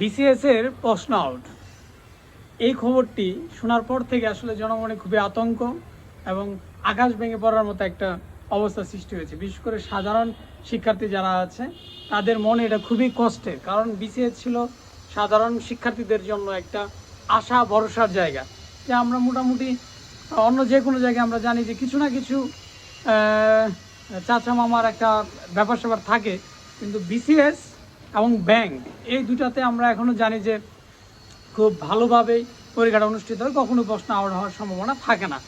BCS এর প্রশ্ন out এই খবরটি শোনার পর থেকে আসলে জনমনে খুবই আতঙ্ক এবং আকাশ ভেঙে পড়ার মতো একটা অবস্থা সৃষ্টি হয়েছে। বিশেষ করে সাধারণ শিক্ষার্থী যারা আছে, তাদের মনে এটা খুবই কষ্টের। কারণ বিসিএস ছিল সাধারণ শিক্ষার্থীদের জন্য একটা আশা, ভরসার জায়গা। যে আমরা মোটামুটি অন্য যে কোনো জায়গায় আমরা জানি যে কিছু না কিছু চাচা মামার একটা ব্যাপার স্যাপার থাকে। কিন্তু বিসিএস এবং ব্যাংক। এই দুটাতে আমরা এখনও জানি যে খুব ভালোভাবেই পরীক্ষাটা অনুষ্ঠিত হয়, কখনো প্রশ্ন আউট হওয়ার সম্ভাবনা থাকে না।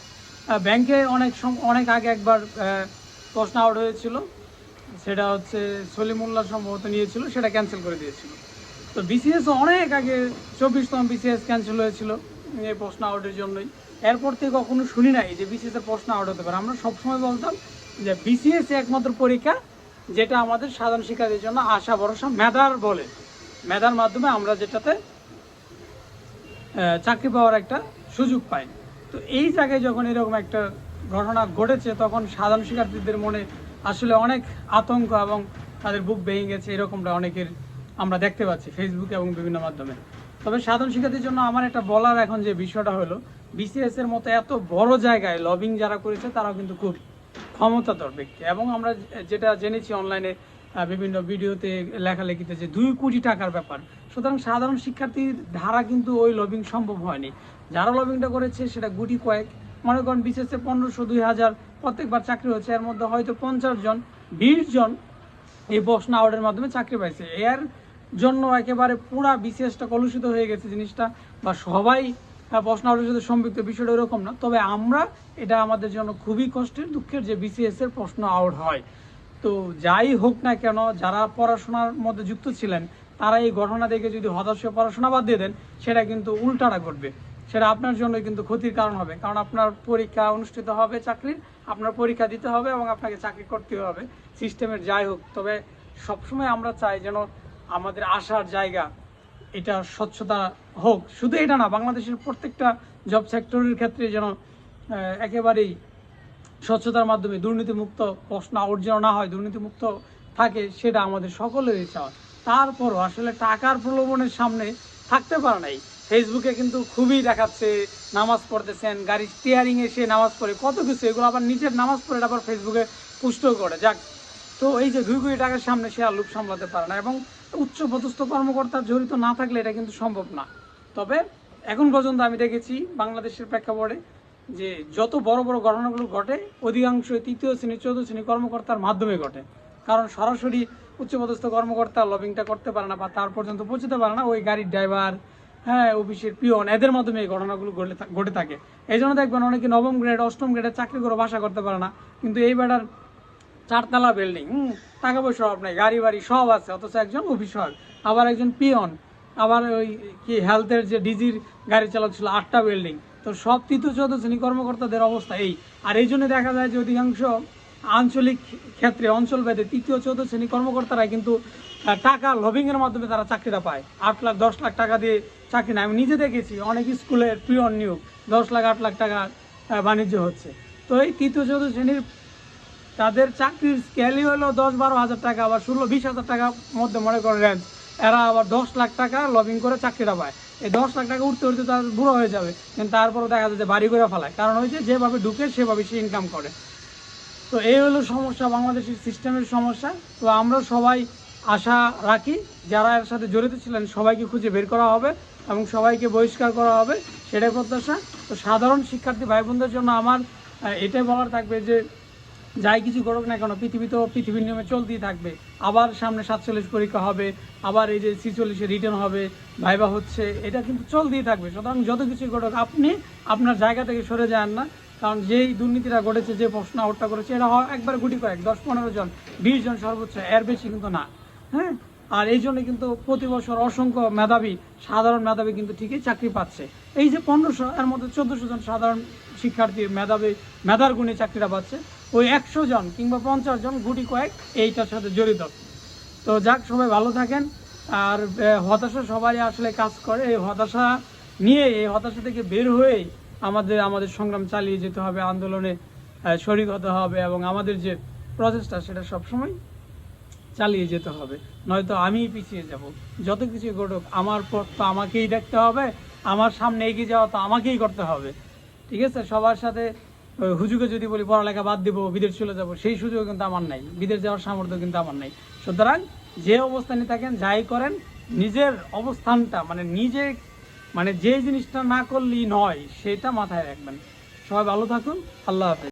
ব্যাংকে অনেক অনেক আগে একবার প্রশ্ন আউট হয়েছিল। সেটা হচ্ছে সলিমুল্লাহ সম্ভবত নিয়েছিল, সেটা ক্যান্সেল করে দিয়েছিল। তো বিসিএস অনেক আগে চব্বিশতম বিসিএস ক্যান্সেল হয়েছিল এই প্রশ্ন আউটের জন্যই। এরপর থেকে কখনো শুনি নাই যে বিসিএস এর প্রশ্ন আউট হতে পারে। আমরা সবসময় বলতাম যে বিসিএস একমাত্র পরীক্ষা যেটা আমাদের সাধারণ শিক্ষার্থীর জন্য আশা ভরসা, মেধার বলে। মেধার মাধ্যমে আমরা যেটাতে চাকরি পাওয়ার একটা সুযোগ পাই। তো এই জায়গায় যখন এরকম একটা ঘটনা ঘটেছে, তখন সাধারণ শিক্ষার্থীদের মনে আসলে অনেক আতঙ্ক এবং তাদের বুক ভেঙে গেছে, এরকমটা অনেকের আমরা দেখতে পাচ্ছি ফেসবুক এবং বিভিন্ন মাধ্যমে। তবে সাধারণ শিক্ষার্থীর জন্য আমার একটা বলার এখন যে বিষয়টা হলো বিসিএস এর মতো এত বড় জায়গায় লবিং যারা করেছে, তারাও কিন্তু খুব ক্ষমতাধর ব্যক্তি। এবং আমরা যেটা জেনেছি অনলাইনে বিভিন্ন ভিডিওতে লেখালেখিতে যে দুই কোটি টাকার ব্যাপার। সুতরাং সাধারণ শিক্ষার্থীর ধারা কিন্তু ওই লবিং সম্ভব হয়নি। যারা লবিংটা করেছে সেটা গুটি কয়েক। মনে করেন বিশেষ পনেরোশো, দুই হাজার, প্রত্যেকবার চাকরি হচ্ছে এর মধ্যে হয়তো পঞ্চাশ জন, বিশ জন এই প্রশ্ন আউটের মাধ্যমে চাকরি পাইছে। এর জন্য একেবারে পুরা বিশেষটা কলুষিত হয়ে গেছে জিনিসটা, বা সবাই আহ, প্রশ্ন আউটের সাথে সম্পৃক্ত বিষয়টা এরকম না। তবে আমরা এটা আমাদের জন্য খুবই কষ্টের দুঃখের যে বিসিএস এর প্রশ্ন আউট হয়। তো যাই হোক না কেন যারা পড়াশোনার মধ্যে যুক্ত ছিলেন তারা এই ঘটনা দেখে যদি হতাশ হয়ে পড়াশোনা বাদ দিয়ে দেন সেটা কিন্তু উল্টাটা ঘটবে। সেটা আপনার জন্য কিন্তু ক্ষতির কারণ হবে। কারণ আপনার পরীক্ষা অনুষ্ঠিত হবে চাকরির আপনার পরীক্ষা দিতে হবে এবং আপনাকে চাকরি করতে হবে। সিস্টেমের যাই হোক তবে সবসময় আমরা চাই যেন আমাদের আসার জায়গা এটা স্বচ্ছতা হোক, শুধু এটা না, বাংলাদেশের প্রত্যেকটা জব সেক্টরের ক্ষেত্রে যেন একেবারেই স্বচ্ছতার মাধ্যমে দুর্নীতিমুক্ত প্রশ্ন যেন না হয়, দুর্নীতিমুক্ত থাকে, সেটা আমাদের সকলেরই চাওয়া। তারপরও আসলে টাকার প্রলোভনের সামনে থাকতে পারে নাই। ফেসবুকে কিন্তু খুবই দেখাচ্ছে, নামাজ পড়তেছেন, গাড়ির স্টিয়ারিং এসে নামাজ পড়ে, কত কিছু, এগুলো আবার নিজের নামাজ পড়ে আবার ফেসবুকে পুষ্ট করে। যাক, তো এই যে দুই কোটি টাকার সামনে সে আর লোক সামলাতে পারে না এবং উচ্চ পদস্থ কর্মকর্তা জড়িত না থাকলে এটা কিন্তু সম্ভব না। তবে এখন পর্যন্ত আমি দেখেছি বাংলাদেশের প্রেক্ষাপটে যে যত বড় বড় ঘটনাগুলো ঘটে অধিকাংশ তৃতীয় শ্রেণি, চতুর্থ শ্রেণি কর্মকর্তার মাধ্যমে ঘটে। কারণ সরাসরি উচ্চপদস্থ কর্মকর্তা লবিংটা করতে পারে না বা তার পর্যন্ত পৌঁছতে পারে না। ওই গাড়ির ড্রাইভার হ্যাঁ অফিসের পিয়ন এদের মাধ্যমে এই ঘটনাগুলো ঘটে থাকে। এই জন্য দেখবেন অনেকে নবম গ্রেড অষ্টম গ্রেডে চাকরি করে বাসা করতে পারে না। কিন্তু এই বেটার চারতলা বিল্ডিং টাকা পয়সা অভাব নাই, গাড়ি বাড়ি সব আছে, অথচ একজন অফিসার, আবার একজন পিয়ন আবার ওই কি হেলথের যে ডিজির গাড়ি চালক ছিল আটটা বিল্ডিং তো সব তৃতীয় চতুর্থ শ্রেণি কর্মকর্তাদের অবস্থা এই। আর এই জন্য দেখা যায় যে অধিকাংশ আঞ্চলিক ক্ষেত্রে, অঞ্চল ভেদে তৃতীয় চতুর্থ শ্রেণি কর্মকর্তারা কিন্তু টাকা লবিংয়ের মাধ্যমে তারা চাকরিটা পায়। আট লাখ, দশ লাখ টাকা দিয়ে চাকরি নেয়। আমি নিজে দেখেছি, অনেক স্কুলের পিয়ন নিয়োগ, দশ লাখ, আট লাখ টাকা বাণিজ্য হচ্ছে। তো এই তৃতীয় চতুর্থ শ্রেণির তাদের চাকরির স্কেলই হলো দশ বারো হাজার টাকা, আবার ষোলো বিশ হাজার টাকার মধ্যে মনে করে রেঞ্জ এরা আবার দশ লাখ টাকা লবিং করে চাকরিটা পায়। এই দশ লাখ টাকা উঠতে উঠতে তার বুড়ো হয়ে যাবে। কিন্তু তারপরে দেখা যায় যে বাড়ি করে ফেলায়। কারণ হচ্ছে যেভাবে ঢুকে, সেভাবে সে ইনকাম করে। তো এই হলো সমস্যা বাংলাদেশের সিস্টেমের সমস্যা। তো আমরা সবাই আশা রাখি, যারা এর সাথে জড়িত ছিলেন, সবাইকে খুঁজে বের করা হবে এবং সবাইকে বহিষ্কার করা হবে। সেটাই প্রত্যাশা। তো সাধারণ শিক্ষার্থী ভাই বোনদের জন্য আমার এটাই বলার থাকবে যে যাই কিছু করুক না কেন, পৃথিবী তো পৃথিবীর নিয়মে চলতেই থাকবে। আবার সামনে সাতচল্লিশ পরীক্ষা হবে, আবার এই যে ছিচল্লিশে রিটার্ন হবে ভাইবা হচ্ছে, এটা কিন্তু চলতেই থাকবে। সুতরাং যত কিছু ঘটুক, আপনি আপনার জায়গা থেকে সরে যান না, কারণ যেই দুর্নীতিটা ঘটেছে, যে প্রশ্ন আউটটা করেছে এটা একবার গুটি কয়েক, দশ পনেরো জন, বিশ জন সর্বোচ্চ, এর বেশি কিন্তু না। হ্যাঁ? আর এই জন্য কিন্তু প্রতি বছর অসংখ্য মেধাবী, সাধারণ মেধাবী কিন্তু ঠিকই চাকরি পাচ্ছে। এই যে পনেরোশো, এর মধ্যে চোদ্দশো জন সাধারণ শিক্ষার্থী, মেধাবী, মেধার গুণে চাকরিটা পাচ্ছে। ওই একশো জন কিংবা পঞ্চাশ জন গুটি কয়েক এইটার সাথে জড়িত। তো যাক, সবাই ভালো থাকেন। আর হতাশা সবাই আসলে কাজ করে। এই হতাশা নিয়ে, এই হতাশা থেকে বের হয়ে আমাদের আমাদের সংগ্রাম চালিয়ে যেতে হবে, আন্দোলনে শরিক হতে হবে এবং আমাদের যে প্রচেষ্টা, সেটা সবসময় চালিয়ে যেতে হবে। নয়তো আমিই পিছিয়ে যাব। যত কিছু ঘটুক, আমার পথ তো আমাকেই দেখতে হবে, আমার সামনে এগিয়ে যাওয়া তো আমাকেই করতে হবে। ঠিক আছে? সবার সাথে হুজুকে যদি বলি পড়ালেখা বাদ দিব, বিদেশ চলে যাব, সেই সুযোগ কিন্তু আমার নাই। বিদেশ যাওয়ার সামর্থ্য কিন্তু আমার নাই। সুতরাং যে অবস্থানে থাকেন, যাই করেন, নিজের অবস্থানটা মানে নিজে মানে যে জিনিসটা না করলেই নয়, সেটা মাথায় রাখবেন। সবাই ভালো থাকুন, আল্লাহ হাফেজ।